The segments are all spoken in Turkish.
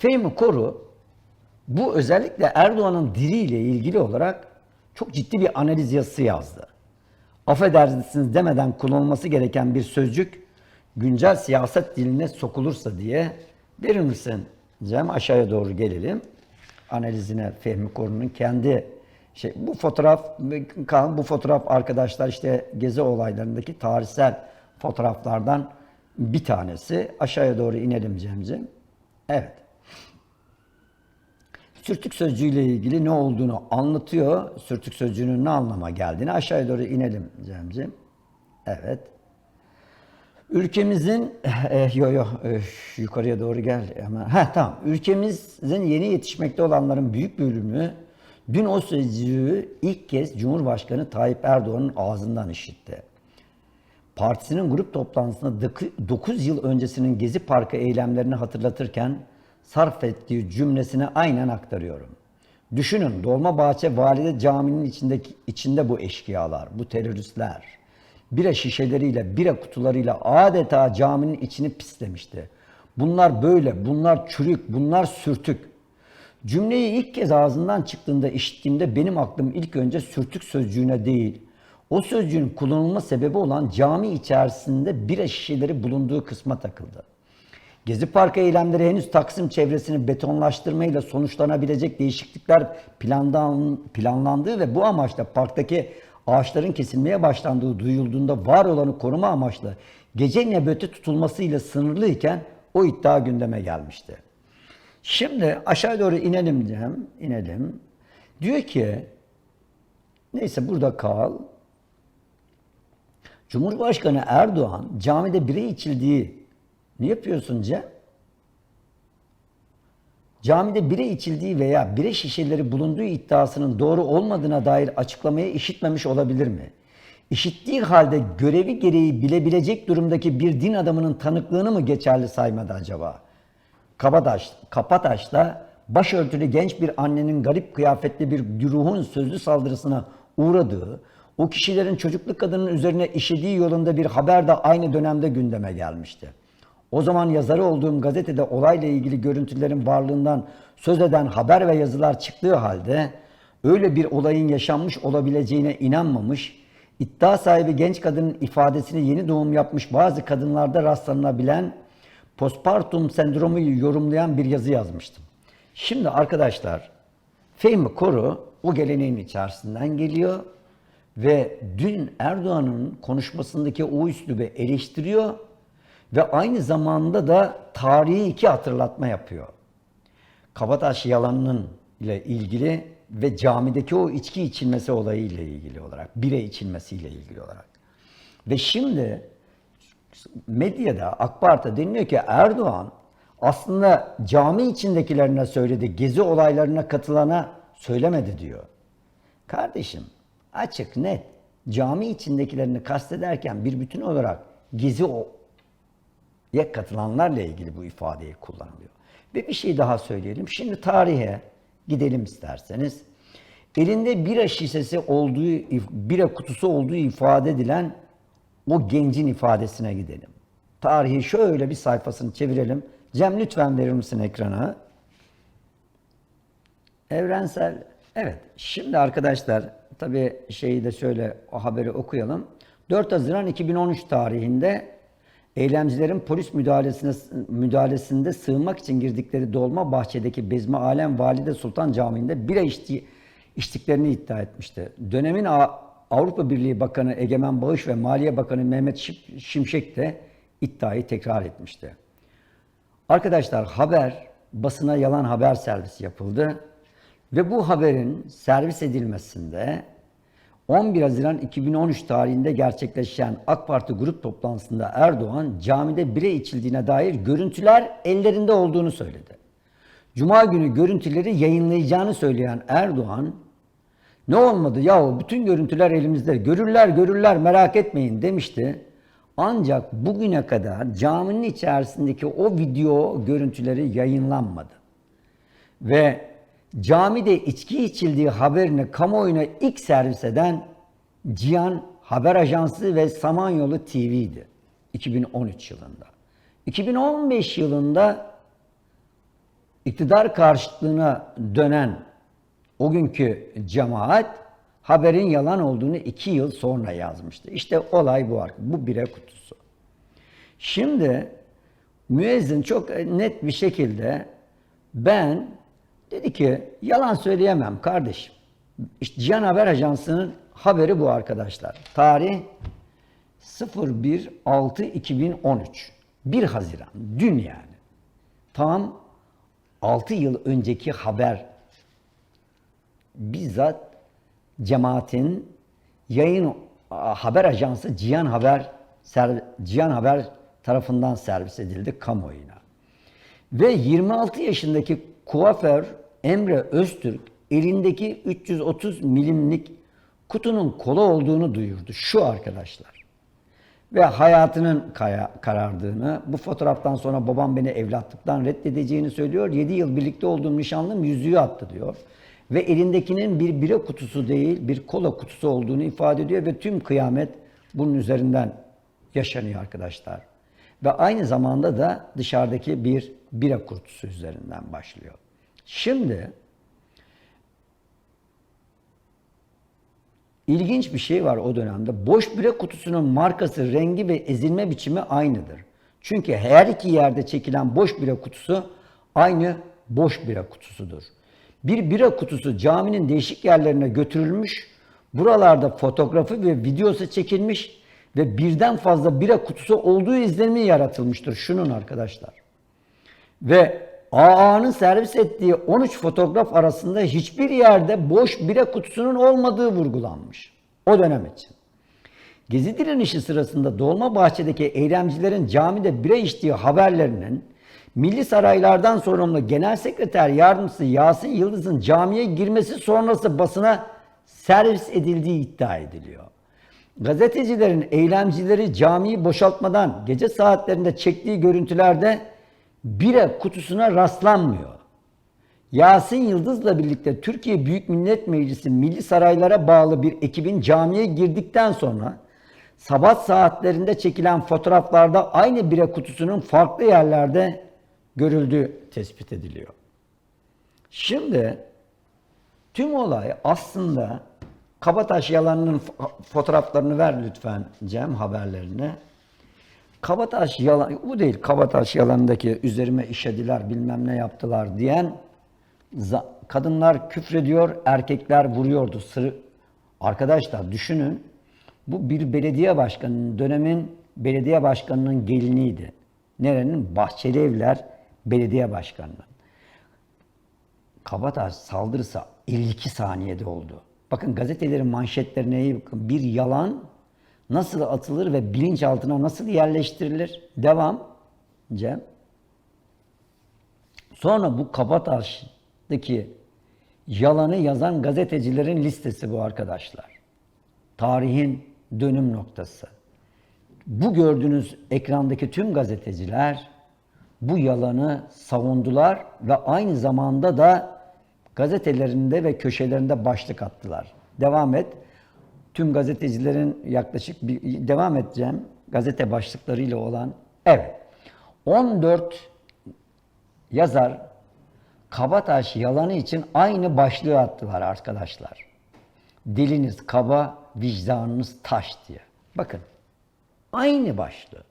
Fehmi Koru bu özellikle Erdoğan'ın diliyle ilgili olarak çok ciddi bir analiz yazısı yazdı. Affedersiniz demeden kullanılması gereken bir sözcük güncel siyaset diline sokulursa diye verir misin Cem aşağıya doğru gelelim. Analizine Fehmi Koru'nun kendi şey bu fotoğraf Kaan, bu fotoğraf arkadaşlar işte gezi olaylarındaki tarihsel fotoğraflardan bir tanesi. Aşağıya doğru inelim Cem'ciğim. Evet. Sürtük sözcüğüyle ilgili ne olduğunu anlatıyor. Sürtük sözcüğünün ne anlama geldiğini aşağıya doğru inelim Cem'ciğim. Evet. Ülkemizin eh, yo yo eh, yukarıya doğru gel ama ha tamam. Ülkemizin yeni yetişmekte olanların büyük bölümü dün o sözcüğü ilk kez Cumhurbaşkanı Tayyip Erdoğan'ın ağzından işitti. Partisinin grup toplantısında 9 yıl öncesinin Gezi Parkı eylemlerini hatırlatırken sarf ettiği cümlesini aynen aktarıyorum. Düşünün Dolmabahçe Valide Camii'nin içindeki, içinde bu eşkıyalar, bu teröristler bira şişeleriyle, bira kutularıyla adeta caminin içini pislemişti. Bunlar böyle, bunlar çürük, bunlar sürtük. Cümleyi ilk kez ağzından çıktığında işittiğimde benim aklım ilk önce sürtük sözcüğüne değil, o sözcüğün kullanılma sebebi olan cami içerisinde bira şişeleri bulunduğu kısma takıldı. Gezi Parkı eylemleri henüz Taksim çevresini betonlaştırmayla sonuçlanabilecek değişiklikler plandan, planlandığı ve bu amaçla parktaki ağaçların kesilmeye başlandığı duyulduğunda var olanı koruma amaçlı gece nöbeti tutulmasıyla sınırlıyken o iddia gündeme gelmişti. Şimdi aşağı doğru inelim Cem, inelim. Diyor ki, neyse burada kal. Cumhurbaşkanı Erdoğan camide bire içildiği, ne yapıyorsun Cem? Camide bire içildiği veya bire şişeleri bulunduğu iddiasının doğru olmadığına dair açıklamayı işitmemiş olabilir mi? İşittiği halde görevi gereği bilebilecek durumdaki bir din adamının tanıklığını mı geçerli saymadı acaba? Kabataş, Kapataş'ta başörtülü genç bir annenin garip kıyafetli bir güruhun sözlü saldırısına uğradığı, o kişilerin çocuklu kadının üzerine işediği yolunda bir haber de aynı dönemde gündeme gelmişti. O zaman yazarı olduğum gazetede olayla ilgili görüntülerin varlığından söz eden haber ve yazılar çıktığı halde öyle bir olayın yaşanmış olabileceğine inanmamış, iddia sahibi genç kadının ifadesini yeni doğum yapmış bazı kadınlarda rastlanabilen postpartum sendromu yorumlayan bir yazı yazmıştım. Şimdi arkadaşlar Fehmi Koru o geleneğin içerisinden geliyor ve dün Erdoğan'ın konuşmasındaki o üslubu eleştiriyor ve aynı zamanda da tarihi iki hatırlatma yapıyor. Kabataş yalanının ile ilgili ve camideki o içki içilmesi olayı ile ilgili olarak, bire içilmesi ile ilgili olarak. Ve şimdi medyada AK Parti deniliyor ki Erdoğan aslında cami içindekilerine söyledi, gezi olaylarına katılana söylemedi diyor. Kardeşim açık net cami içindekilerini kastederken bir bütün olarak gezi ya katılanlarla ilgili bu ifadeyi kullanılıyor. Ve bir şey daha söyleyelim. Şimdi tarihe gidelim isterseniz. Elinde bira şişesi olduğu, bira kutusu olduğu ifade edilen o gencin ifadesine gidelim. Tarihi şöyle bir sayfasını çevirelim. Cem lütfen verir misin ekrana? Evrensel. Evet. Şimdi arkadaşlar tabii şeyi de şöyle o haberi okuyalım. 4 Haziran 2013 tarihinde eylemcilerin polis müdahalesine müdahalesinde sığınmak için girdikleri dolma bahçedeki Bezmi Alem Valide Sultan Camii'nde bira içti, içtiklerini iddia etmişti. Dönemin Avrupa Birliği Bakanı Egemen Bağış ve Maliye Bakanı Mehmet Şimşek de iddiayı tekrar etmişti. Arkadaşlar haber basına yalan haber servisi yapıldı ve bu haberin servis edilmesinde 11 Haziran 2013 tarihinde gerçekleşen AK Parti grup toplantısında Erdoğan camide bire içildiğine dair görüntüler ellerinde olduğunu söyledi. Cuma günü görüntüleri yayınlayacağını söyleyen Erdoğan ne olmadı yahu bütün görüntüler elimizde görürler görürler merak etmeyin demişti. Ancak bugüne kadar caminin içerisindeki o video görüntüleri yayınlanmadı. Ve camide içki içildiği haberini kamuoyuna ilk servis eden Cihan Haber Ajansı ve Samanyolu TV'di 2013 yılında. 2015 yılında iktidar karşıtlığına dönen o günkü cemaat haberin yalan olduğunu iki yıl sonra yazmıştı. İşte olay bu. Bu bire kutusu. Şimdi müezzin çok net bir şekilde ben dedi ki yalan söyleyemem kardeşim. İşte Cihan Haber Ajansı'nın haberi bu arkadaşlar. Tarih 01.6.2013. 1 Haziran. Dün yani. Tam 6 yıl önceki haber bizzat cemaatin yayın haber ajansı Cihan Haber Cihan Haber tarafından servis edildi kamuoyuna. Ve 26 yaşındaki kuaför Emre Öztürk elindeki 330 milimlik kutunun kola olduğunu duyurdu. Şu arkadaşlar. Ve hayatının kaya, karardığını, bu fotoğraftan sonra babam beni evlatlıktan reddedeceğini söylüyor. 7 yıl birlikte olduğum nişanlım yüzüğü attı diyor. Ve elindekinin bir bira kutusu değil, bir kola kutusu olduğunu ifade ediyor ve tüm kıyamet bunun üzerinden yaşanıyor arkadaşlar. Ve aynı zamanda da dışarıdaki bir bira kutusu üzerinden başlıyor. Şimdi İlginç bir şey var o dönemde. Boş bira kutusunun markası, rengi ve ezilme biçimi aynıdır. Çünkü her iki yerde çekilen boş bira kutusu aynı boş bira kutusudur. Bir bira kutusu caminin değişik yerlerine götürülmüş, buralarda fotoğrafı ve videosu çekilmiş ve birden fazla bira kutusu olduğu izlenimi yaratılmıştır. Şunun arkadaşlar. Ve AA'nın servis ettiği 13 fotoğraf arasında hiçbir yerde boş bira kutusunun olmadığı vurgulanmış. O dönem için. Gezi direnişi sırasında Dolmabahçe'deki eylemcilerin camide bira içtiği haberlerinin Milli Saraylardan sorumlu Genel Sekreter Yardımcısı Yasin Yıldız'ın camiye girmesi sonrası basına servis edildiği iddia ediliyor. Gazetecilerin eylemcileri camiyi boşaltmadan gece saatlerinde çektiği görüntülerde bira kutusuna rastlanmıyor. Yasin Yıldız'la birlikte Türkiye Büyük Millet Meclisi Milli Saraylara bağlı bir ekibin camiye girdikten sonra sabah saatlerinde çekilen fotoğraflarda aynı bira kutusunun farklı yerlerde görüldüğü tespit ediliyor. Şimdi tüm olay aslında Kabataş yalanının fo- fotoğraflarını ver lütfen Cem haberlerine. Kabataş yalan, bu değil Kabataş yalanındaki üzerime işediler bilmem ne yaptılar diyen kadınlar küfrediyor, erkekler vuruyordu. Sır Arkadaşlar düşünün bu bir belediye başkanının dönemin belediye başkanının geliniydi. Nerenin? Bahçeli Evler Belediye Başkanı'nın. Kabataş saldırısı 52 saniyede oldu. Bakın gazetelerin manşetlerine iyi bakın. Bir yalan nasıl atılır ve bilinçaltına nasıl yerleştirilir? Devam. Cem. Sonra bu Kabataş'taki yalanı yazan gazetecilerin listesi bu arkadaşlar. Tarihin dönüm noktası. Bu gördüğünüz ekrandaki tüm gazeteciler bu yalanı savundular ve aynı zamanda da gazetelerinde ve köşelerinde başlık attılar. Devam et. Tüm gazetecilerin yaklaşık bir devam edeceğim gazete başlıklarıyla olan evet 14 yazar Kabataş yalanı için aynı başlığı attılar arkadaşlar. Diliniz kaba, vicdanınız taş diye. Bakın aynı başlığı.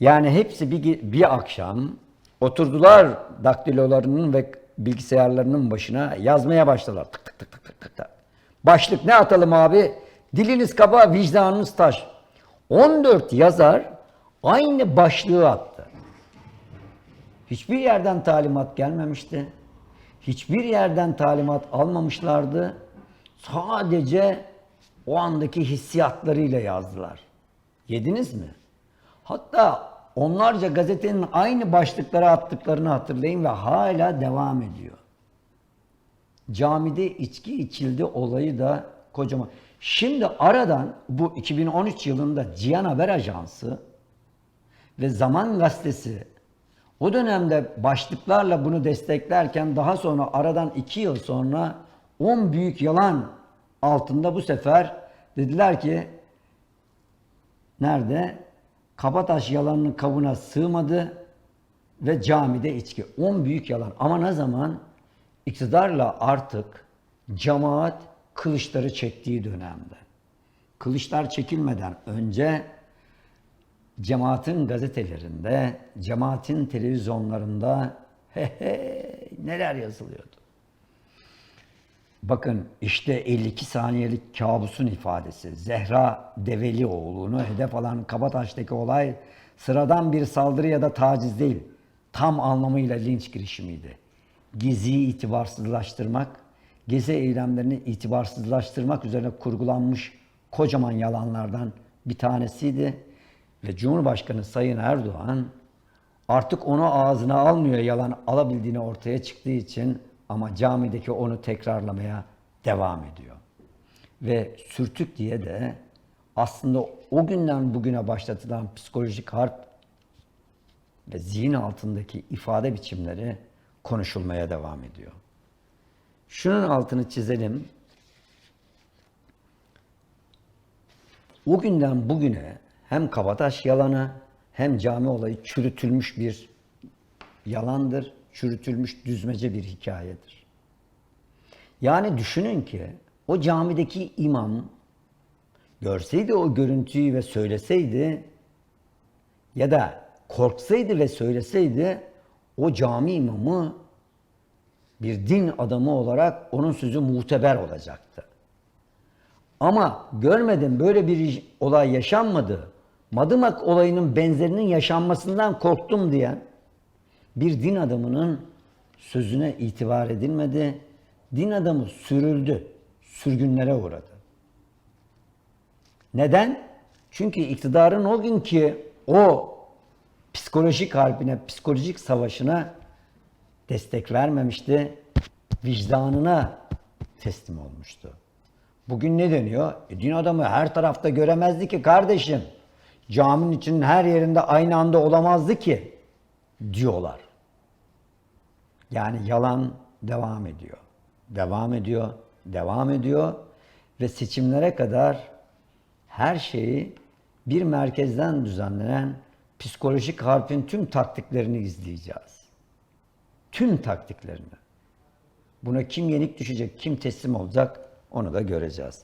Yani hepsi bir, bir akşam oturdular daktilolarının ve bilgisayarlarının başına yazmaya başladılar. Tık tık tık tık tık tık. Başlık ne atalım abi? Diliniz kaba, vicdanınız taş. 14 yazar aynı başlığı attı. Hiçbir yerden talimat gelmemişti. Hiçbir yerden talimat almamışlardı. Sadece o andaki hissiyatlarıyla yazdılar. Yediniz mi? Hatta onlarca gazetenin aynı başlıklara attıklarını hatırlayın ve hala devam ediyor. Camide içki içildi olayı da kocaman. Şimdi aradan bu 2013 yılında Cihan Haber Ajansı ve Zaman Gazetesi o dönemde başlıklarla bunu desteklerken daha sonra aradan 2 yıl sonra 10 büyük yalan altında bu sefer dediler ki nerede? Kabataş yalanının kabına sığmadı ve camide içki. 10 büyük yalan. Ama ne zaman? İktidarla artık cemaat kılıçları çektiği dönemde. Kılıçlar çekilmeden önce cemaatin gazetelerinde, cemaatin televizyonlarında he he, neler yazılıyordu. Bakın işte 52 saniyelik kabusun ifadesi. Zehra Develioğlu'nu hedef alan Kabataş'taki olay sıradan bir saldırı ya da taciz değil. Tam anlamıyla linç girişimiydi. Geziyi itibarsızlaştırmak, gezi eylemlerini itibarsızlaştırmak üzerine kurgulanmış kocaman yalanlardan bir tanesiydi. Ve Cumhurbaşkanı Sayın Erdoğan artık onu ağzına almıyor yalan alabildiğini ortaya çıktığı için ama camideki onu tekrarlamaya devam ediyor. Ve sürtük diye de aslında o günden bugüne başlatılan psikolojik harp ve zihin altındaki ifade biçimleri konuşulmaya devam ediyor. Şunun altını çizelim. O günden bugüne hem Kabataş yalanı hem cami olayı çürütülmüş bir yalandır, çürütülmüş düzmece bir hikayedir. Yani düşünün ki o camideki imam görseydi o görüntüyü ve söyleseydi ya da korksaydı ve söyleseydi o cami imamı bir din adamı olarak onun sözü muteber olacaktı. Ama görmedim böyle bir olay yaşanmadı. Madımak olayının benzerinin yaşanmasından korktum diyen bir din adamının sözüne itibar edilmedi. Din adamı sürüldü, sürgünlere uğradı. Neden? Çünkü iktidarın o günkü o psikolojik harbine, psikolojik savaşına destek vermemişti. Vicdanına teslim olmuştu. Bugün ne deniyor? E, din adamı her tarafta göremezdi ki kardeşim. Caminin içinin her yerinde aynı anda olamazdı ki diyorlar. Yani yalan devam ediyor. Devam ediyor, devam ediyor ve seçimlere kadar her şeyi bir merkezden düzenlenen psikolojik harpin tüm taktiklerini izleyeceğiz. Tüm taktiklerini. Buna kim yenik düşecek, kim teslim olacak onu da göreceğiz.